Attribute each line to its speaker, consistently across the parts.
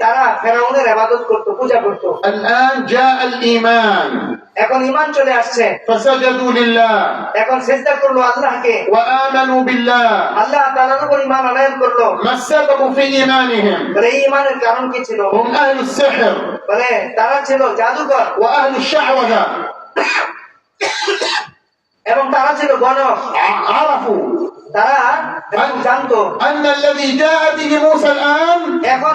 Speaker 1: তারা ফেরাউনের আবাদত করত পূজা করত
Speaker 2: الآن جاء الإيمان
Speaker 1: এখন ইমান চলে আসছে
Speaker 2: فسجدوا لله
Speaker 1: এখন চেষ্টা করলো আল্লাহকে
Speaker 2: وآمنوا بالله
Speaker 1: আল্লাহ তালার উপর ইমান আনয়ন করলো
Speaker 2: ما السبب في إيمانهم
Speaker 1: বলে এই ইমানের কারণ কি ছিল
Speaker 2: هم أهل السحر
Speaker 1: বলে তারা ছিল জাদুকর
Speaker 2: وأهل الشعوذة
Speaker 1: এবং তারা ছিল গণক
Speaker 2: ع- عرفوا
Speaker 1: তারা এখন জানতো
Speaker 2: أن الذي جاء به موسى الآن
Speaker 1: এখন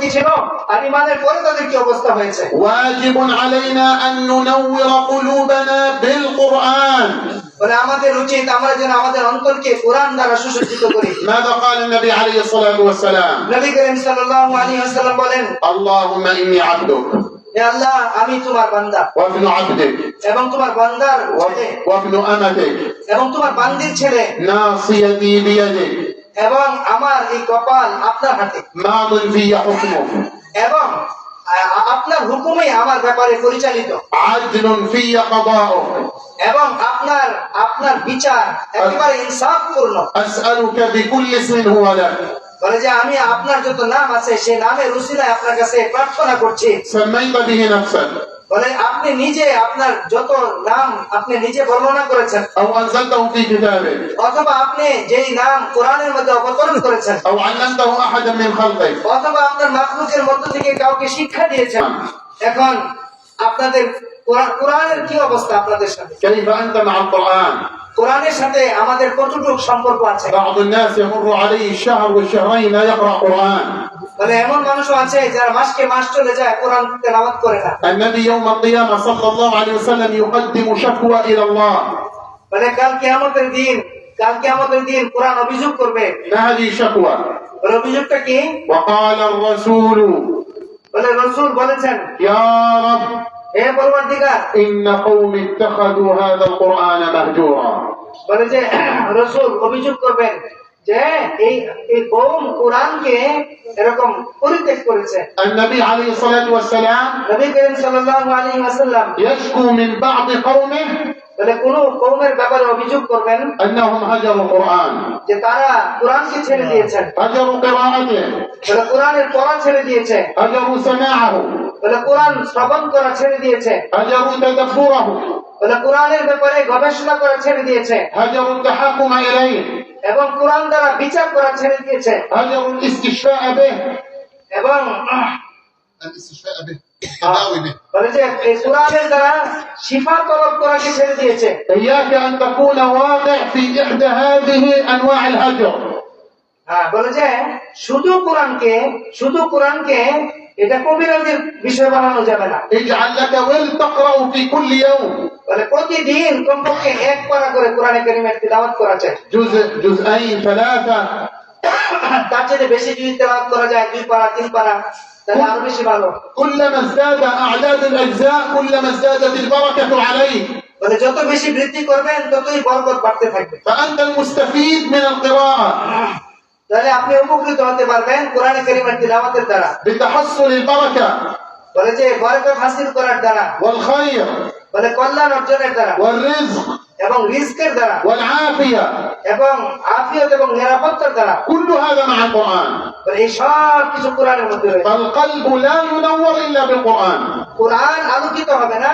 Speaker 1: কি ছিল আর ইমানের পরে তাদের কি অবস্থা হয়েছে
Speaker 2: واجب علينا أن ننور قلوبنا بالقرآن
Speaker 1: বলে আমাদের উচিত আমরা যেন আমাদের অন্তরকে কোরআন দ্বারা সুসজ্জিত করি
Speaker 2: ماذا قال النبي عليه الصلاة والسلام
Speaker 1: নবী করিম সাল্লাল্লাহু আলাইহি ওয়াসাল্লাম বলেন
Speaker 2: اللهم إني عبدك
Speaker 1: হে আল্লাহ আমি তোমার বান্দা
Speaker 2: وابن عبدك
Speaker 1: এবং তোমার বান্দার ছেলে
Speaker 2: وابن أمتك
Speaker 1: এবং তোমার বান্দির ছেলে
Speaker 2: ناصيتي بيدك
Speaker 1: এবং আমার এই কপাল আপনার হাতে। এবং আপনার হুকুমে আমার ব্যাপারে পরিচালিত। এবং আপনার আপনার বিচার একেবারে ইনসাফ পূর্ণ বলে যে আমি আপনার যত নাম আছে সে নামে রুসিলায় আপনার কাছে প্রার্থনা করছি। বলে আপনি নিজে আপনার যত নাম আপনি নিজে বর্ণনা করেছেন অথবা আপনি যেই নাম কোরআনের মধ্যে অবতরণ করেছেন অথবা আপনার মাখলুকের মধ্য থেকে কাউকে শিক্ষা দিয়েছেন এখন আপনাদের কোরআনের কি অবস্থা আপনাদের সাথে? কোরআনের সাথে আমাদের কতটুকু সম্পর্ক আছে
Speaker 2: بعض الناس يمر عليه الشهر والشهرين لا يقرأ قرآن
Speaker 1: মানে এমন মানুষও আছে যারা মাসকে মাস চলে যায় কোরআন তেলাওয়াত করে না
Speaker 2: النبي يوم القيامة صلى الله عليه وسلم يقدم شكوى إلى الله
Speaker 1: মানে কাল কেয়ামতের দিন কাল কেয়ামতের দিন কোরআন অভিযোগ করবে
Speaker 2: ما هذه الشكوى
Speaker 1: বলে অভিযোগটা কি
Speaker 2: وقال الرسول
Speaker 1: বলে রসুল বলেছেন
Speaker 2: يا رب
Speaker 1: কুরআনকে কোন কৌমের ব্যাপারে অভিযোগ করবেন যে তারা ছেড়ে দিয়েছেন। কোরআনের পড়া ছেড়ে দিয়েছে। তাহলে কোরআন শ্রবণ করা ছেড়ে দিয়েছে। মানে কোরআনের ব্যাপারে গবেষণা করা ছেড়ে দিয়েছে। এবং কোরআন দ্বারা বিচার করা ছেড়ে দিয়েছে। এবং
Speaker 2: মানে
Speaker 1: হ্যাঁ, শুধু কোরআনকে শুধু কোরআনকে এটা কবিরাজের বিষয় বানানো যাবে না।
Speaker 2: এই যে আল্লাহকে ওয়েল তাকরাউ ফি কুল্লি
Speaker 1: ইয়াউম। মানে প্রতিদিন কমপক্ষে এক পারা করে কোরআনে কারীমের তেলাওয়াত করা চাই
Speaker 2: জুজ জুজআইন সালাসা।
Speaker 1: তার চেয়ে বেশি যদি তেলাওয়াত করা যায় দুই পারা তিন পারা তাহলে আরও বেশি ভালো।
Speaker 2: কুল্লামা যাদা আ'দাদ আল আজজা কুল্লামা যাদাত আল
Speaker 1: বারাকাতু আলাইহি। মানে যত বেশি বৃদ্ধি করবেন ততই বরকত বাড়তে থাকবে।
Speaker 2: ফাআন্তাল মুস্তাফিদ মিন আল
Speaker 1: তাহলে আপনি উপকৃত হতে পারবেন কোরআন কারীমের তিলাওয়াতের দ্বারা।
Speaker 2: বিতাহাসসুলিল বারাকা।
Speaker 1: বলে যে বরকত হাসিল করার দ্বারা।
Speaker 2: ওয়াল খায়র।
Speaker 1: বলে কল্যাণ অর্জনের দ্বারা।
Speaker 2: ওয়াল রিজক।
Speaker 1: এবং রিস্কের দ্বারা
Speaker 2: ওয়াল আফিয়া।
Speaker 1: এবং আফিয়াত এবং নিরাপত্তার দ্বারা।
Speaker 2: কুল্লু হাদা মা
Speaker 1: কোরআন। এই সব কিছু কোরআনের মধ্যে রয়েছে।
Speaker 2: আল কলবু লা মুনাওয়ার ইল্লা বিল
Speaker 1: কোরআন। কোরআন আলোকিত হবে না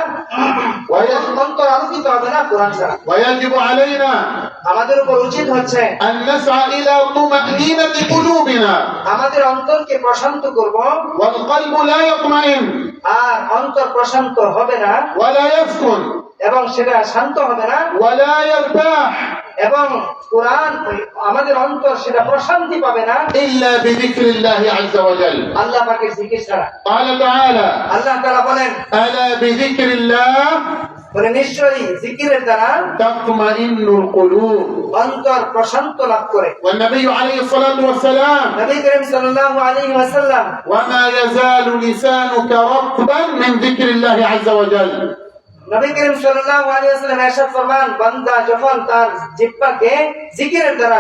Speaker 1: অন্তর আলোকিত হবে না কোরআন ছাড়া।
Speaker 2: ওয়াজিবু আলাইনা।
Speaker 1: আমাদের উপর উচিত হচ্ছে
Speaker 2: আন নাসআ ইলা তুমাকিনাতি কুলুবিনা।
Speaker 1: আমাদের অন্তরকে প্রশান্ত করব।
Speaker 2: ওয়াল কলবু লা ইয়াতমাইন।
Speaker 1: আর অন্তর প্রশান্ত হবে না। এবং সেটা শান্ত হবে না। এবং কোরআন আমাদের অন্তর সেটা প্রশান্তি পাবে না। আল্লাহ পাকের জিকির ছাড়া। আল্লাহ তারা বলেন বলে নিশ্চয়ই জিকিরের দ্বারা
Speaker 2: تطمئن القلوب
Speaker 1: অন্তর প্রশান্ত লাভ করে
Speaker 2: والنبي عليه الصلاة والسلام
Speaker 1: নবী করিম সাল্লাল্লাহু আলাইহি ওয়াসাল্লাম
Speaker 2: وما يزال لسانك رطبا من ذكر الله عز وجل
Speaker 1: নবী করিম সাল্লাল্লাহু আলাইহি ওয়াসাল্লাম এরশাদ ফরমান বান্দা যখন তার জিহ্বাকে জিকিরের দ্বারা